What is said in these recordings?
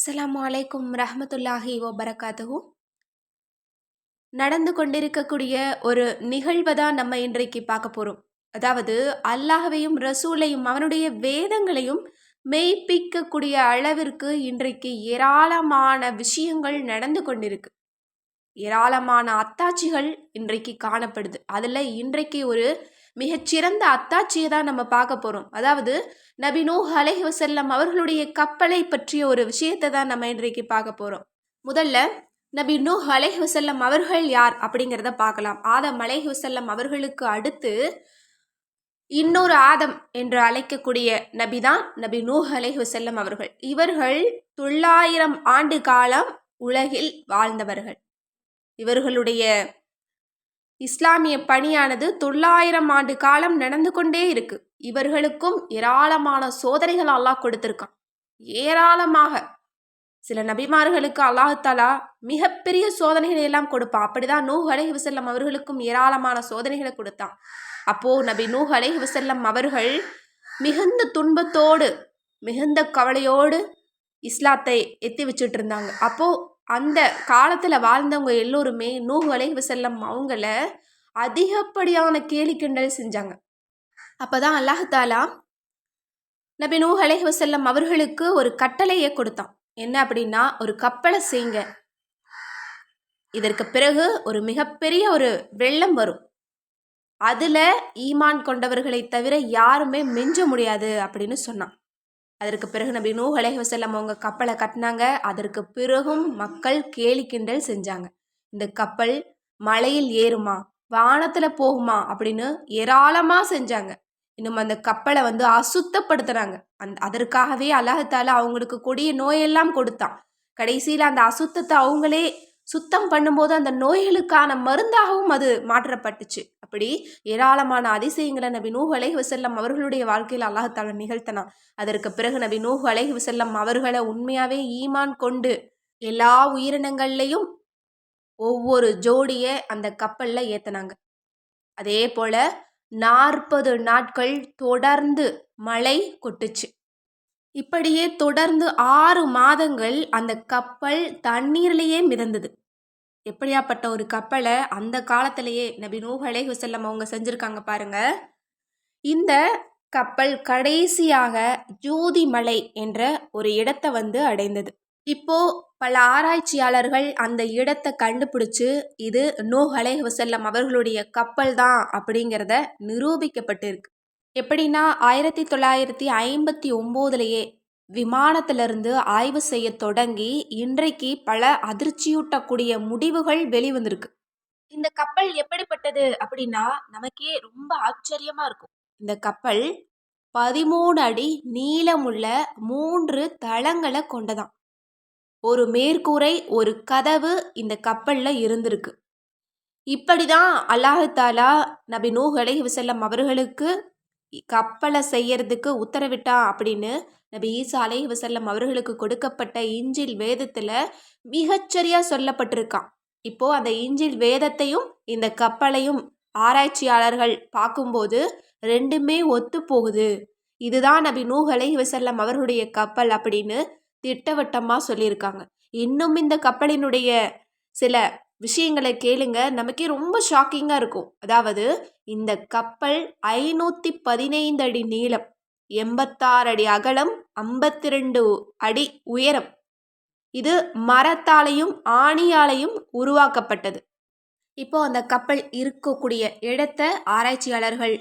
அஸ்லாம் அலைக்கும் ரஹமத்துல்லாஹி வபரகாத்துஹு. நடந்து கொண்டிருக்கக்கூடிய ஒரு நிகழ்வை தான் நம்ம இன்றைக்கு பார்க்க போகிறோம் அதாவது அல்லாஹவையும் ரசூலையும் அவனுடைய வேதங்களையும் மெய்ப்பிக்கக்கூடிய அளவிற்கு இன்றைக்கு ஏராளமான விஷயங்கள் நடந்து கொண்டிருக்கு. ஏராளமான அத்தாட்சிகள் இன்றைக்கு காணப்படுது. அதில் இன்றைக்கு ஒரு மிகச்சிறந்த அத்தாட்சியை தான் நம்ம பார்க்க போகிறோம் அதாவது நபி நூஹ் அலைஹி வஸல்லம் அவர்களுடைய கப்பலை பற்றிய ஒரு விஷயத்தை தான் நம்ம இன்றைக்கு பார்க்க போகிறோம் முதல்ல நபி நூ அலைஹி வசல்லம் அவர்கள் யார் அப்படிங்கிறத பார்க்கலாம். ஆதம் அலைஹி வசல்லம் அவர்களுக்கு அடுத்து இன்னொரு ஆதம் என்று அழைக்கக்கூடிய நபி தான் நபி நூஹ் அலைஹி வஸல்லம் அவர்கள். இவர்கள் தொள்ளாயிரம் ஆண்டு காலம் உலகில் வாழ்ந்தவர்கள். இவர்களுடைய இஸ்லாமிய பணியானது தொள்ளாயிரம் ஆண்டு காலம் நடந்து கொண்டே இருக்கு. இவர்களுக்கும் ஏராளமான சோதனைகள் அல்லாஹ் கொடுத்திருக்கான். ஏராளமாக. சில நபிமார்களுக்கு அல்லாஹாலா மிகப்பெரிய சோதனைகளை எல்லாம் கொடுப்பான். அப்படிதான் நூஹ் அலைஹி வசல்லம் அவர்களுக்கும் ஏராளமான சோதனைகளை கொடுத்தான். அப்போ நபி நூஹ் அலைஹி வசல்லம் அவர்கள் மிகுந்த துன்பத்தோடு மிகுந்த கவலையோடு இஸ்லாத்தை எத்தி வச்சுட்டு இருந்தாங்க. அப்போ அந்த காலத்தில் வாழ்ந்தவங்க எல்லோருமே நூஹ் அலைஹி வஸல்லம் அவங்கள அதிகப்படியான கேலி கிண்டல் செஞ்சாங்க. அப்போ தான் அல்லாஹாலா நபி நூஹ் அலைஹி வஸல்லம் அவர்களுக்கு ஒரு கட்டளையை கொடுத்தான். என்ன அப்படின்னா ஒரு கப்பலை செய்யுங்க. இதற்கு பிறகு ஒரு மிகப்பெரிய ஒரு வெள்ளம் வரும். அதில் ஈமான் கொண்டவர்களை தவிர யாருமே மிஞ்ச முடியாது அப்படின்னு சொன்னான். அதற்கு பிறகு நபி நூ அலேஹசல்லம் அவங்க கப்பலை கட்டினாங்க. அதற்கு பிறகும் மக்கள் கேலி கிண்டல் செஞ்சாங்க. இந்த கப்பல் மலையில் ஏறுமா வானத்தில் போகுமா அப்படின்னு ஏராளமாக செஞ்சாங்க. இன்னும் அந்த கப்பலை வந்து அசுத்தப்படுத்துனாங்க. அந் அதற்காகவே அல்லாஹால அவங்களுக்கு கொடிய நோயெல்லாம் கொடுத்தான். கடைசியில் அந்த அசுத்தத்தை அவங்களே சுத்தம் பண்ணும்போது அந்த நோய்களுக்கான மருந்தாகவும் அது மாற்றப்பட்டுச்சு. அப்படி ஏராளமான அதிசயங்களை நபி நூஹ் அலைஹி வசல்லம் அவர்களுடைய வாழ்க்கையில் அல்லாஹால நிகழ்த்தினான். அதற்கு பிறகு நபி நூஹ் அலைஹி வசல்லம் அவர்களை உண்மையாகவே ஈமான் கொண்டு எல்லா உயிரினங்கள்லையும் ஒவ்வொரு ஜோடியை அந்த கப்பலில் ஏற்றினாங்க அதே போல் நாற்பது நாட்கள் தொடர்ந்து மழை கொட்டுச்சு. இப்படியே தொடர்ந்து ஆறு மாதங்கள் அந்த கப்பல் தண்ணீர்லேயே மிதந்தது. எப்படியாப்பட்ட ஒரு கப்பலை அந்த காலத்திலேயே நபி நூஹ் அலைஹி அவங்க செஞ்சுருக்காங்க பாருங்க. இந்த கப்பல் கடைசியாக ஜோதி மலை என்ற ஒரு இடத்தை வந்து அடைந்தது. இப்போ பல ஆராய்ச்சியாளர்கள் அந்த இடத்தை கண்டுபிடிச்சு இது நூஹ் அலைஹி அவர்களுடைய கப்பல் தான் அப்படிங்கிறத நிரூபிக்கப்பட்டிருக்கு. எப்படின்னா ஆயிரத்தி தொள்ளாயிரத்தி ஐம்பத்தி ஒம்போதுலேயே விமானத்திலிருந்து ஆய்வு செய்ய தொடங்கி இன்றைக்கு பல அதிர்ச்சியூட்டக்கூடிய முடிவுகள் வெளிவந்திருக்கு. இந்த கப்பல் எப்படிப்பட்டது அப்படின்னா நமக்கே ரொம்ப ஆச்சரியமா இருக்கும். இந்த கப்பல் பதிமூணு அடி நீளமுள்ள மூன்று தளங்களை கொண்டதாம். ஒரு மேற்கூரை ஒரு கதவு இந்த கப்பலில் இருந்திருக்கு. இப்படிதான் அல்லாஹாலா நபி நூஹ் அலைஹி அவர்களுக்கு கப்பலை செய்யறதுக்கு உத்தரவிட்டா அப்படின்னு நபி ஈசா அலை வசல்லம் அவர்களுக்கு கொடுக்கப்பட்ட இஞ்சில் வேதத்தில் மிகச்சரியாக சொல்லப்பட்டிருக்கான். இப்போது அந்த இஞ்சில் வேதத்தையும் இந்த கப்பலையும் ஆராய்ச்சியாளர்கள் பார்க்கும்போது ரெண்டுமே ஒத்து போகுது இதுதான் நபி நூஹ் அலை வசல்லம் அவர்களுடைய கப்பல் அப்படின்னு திட்டவட்டமாக சொல்லியிருக்காங்க. இன்னும் இந்த கப்பலினுடைய சில விஷயங்களை கேளுங்க. நமக்கே ரொம்ப ஷாக்கிங்காக இருக்கும். அதாவது இந்த கப்பல் ஐநூற்றி பதினைந்து அடி நீளம் எண்பத்தாறு அடி அகலம் ஐம்பத்தி ரெண்டு அடி உயரம். இது மரத்தாலையும் ஆணியாலையும் உருவாக்கப்பட்டது. இப்போ அந்த கப்பல் இருக்கக்கூடிய இடத்த ஆராய்ச்சியாளர்கள்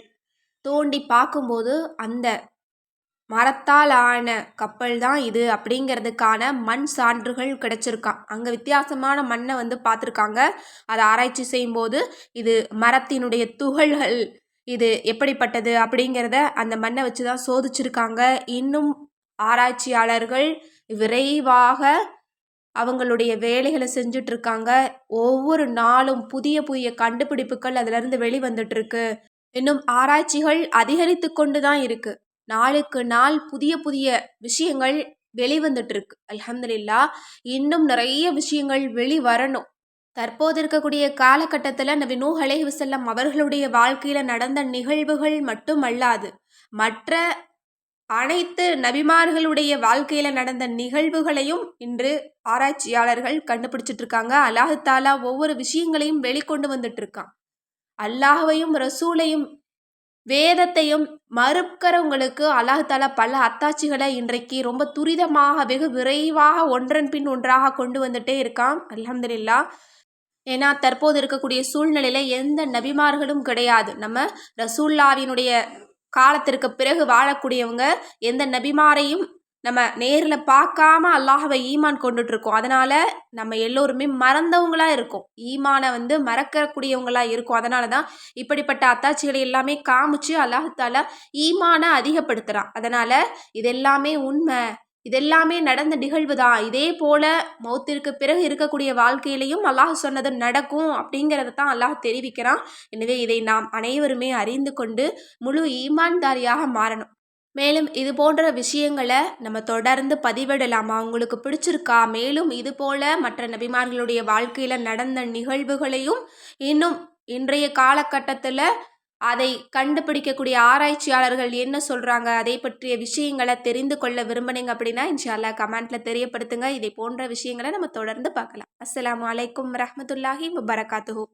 தோண்டி பார்க்கும்போது அந்த மரத்தால் ஆன கப்பல் தான் இது அப்படிங்கிறதுக்கான மண் சான்றுகள் கிடச்சிருக்கான் அங்கே வித்தியாசமான மண்ணை வந்து பார்த்துருக்காங்க. அதை ஆராய்ச்சி செய்யும்போது இது மரத்தினுடைய துகள்கள் இது எப்படிப்பட்டது அப்படிங்கிறத அந்த மண்ணை வச்சு தான் சோதிச்சிருக்காங்க. இன்னும் ஆராய்ச்சியாளர்கள் விரைவாக அவங்களுடைய வேலைகளை செஞ்சுட்டு இருக்காங்க ஒவ்வொரு நாளும் புதிய புதிய கண்டுபிடிப்புகள் அதிலிருந்து வெளிவந்துட்டுருக்கு இன்னும் ஆராய்ச்சிகள் அதிகரித்து கொண்டு தான் இருக்குது நாளுக்கு நாள் புதிய புதிய விஷயங்கள் வெளிவந்துட்டு இருக்கு அல்ஹம்துலில்லா இன்னும் நிறைய விஷயங்கள் வெளிவரணும். தற்போது இருக்கக்கூடிய காலகட்டத்தில் நபி நூஹ் அலைஹி அவர்களுடைய வாழ்க்கையில் நடந்த நிகழ்வுகள் மட்டும் அல்லாது மற்ற அனைத்து நபிமார்களுடைய வாழ்க்கையில் நடந்த நிகழ்வுகளையும் இன்று ஆராய்ச்சியாளர்கள் கண்டுபிடிச்சிட்டு இருக்காங்க அல்லாஹு தாலா ஒவ்வொரு விஷயங்களையும் வெளிக்கொண்டு வந்துட்டு இருக்கான் அல்லாஹையும் ரசூலையும் வேதத்தையும் மறுக்கிறவங்களுக்கு அழகு தாலா பல அத்தாட்சிகளை இன்றைக்கு ரொம்ப துரிதமாக வெகு விரைவாக ஒன்றன் பின் ஒன்றாக கொண்டு வந்துட்டே இருக்கான். அலமதுல்லா ஏன்னா தற்போது இருக்கக்கூடிய சூழ்நிலையில எந்த நபிமார்களும் கிடையாது. நம்ம ரசூல்லாவினுடைய காலத்திற்கு பிறகு வாழக்கூடியவங்க எந்த நபிமாரையும் நம்ம நேரில் பார்க்காம அல்லாஹவை ஈமான் கொண்டுட்டு இருக்கோம் அதனால நம்ம எல்லோருமே மறந்தவங்களா இருக்கோம். ஈமானை வந்து மறக்கக்கூடியவங்களா இருக்கும். அதனால தான் இப்படிப்பட்ட அத்தாட்சிகளை எல்லாமே காமிச்சு அல்லாஹால ஈமானை அதிகப்படுத்துகிறான் அதனால இதெல்லாமே உண்மை. இதெல்லாமே நடந்த நிகழ்வு தான் இதே போல மௌத்திற்கு பிறகு இருக்கக்கூடிய வாழ்க்கையிலையும் அல்லாஹ் சொன்னது நடக்கும் அப்படிங்கிறத தான் அல்லாஹ் தெரிவிக்கிறான். எனவே இதை நாம் அனைவருமே அறிந்து கொண்டு முழு ஈமான்தாரியாக மாறணும். மேலும் இது போன்ற விஷயங்களை நம்ம தொடர்ந்து பதிவிடலாமா? உங்களுக்கு பிடிச்சிருக்கா? மேலும் இது போல மற்ற நபிமார்களுடைய வாழ்க்கையில் நடந்த நிகழ்வுகளையும் இன்னும் இன்றைய காலகட்டத்தில் அதை கண்டுபிடிக்கக்கூடிய ஆராய்ச்சியாளர்கள் என்ன சொல்கிறாங்க அதை பற்றிய விஷயங்களை தெரிந்து கொள்ள விரும்பினீங்க அப்படின்னா இன்ஷால்லா கமெண்ட்டில் தெரியப்படுத்துங்க. இதை போன்ற விஷயங்களை நம்ம தொடர்ந்து பார்க்கலாம். அஸ்லாம் அலைக்கும் ரஹமத்துல்லாஹி முபரகாத்துஹூ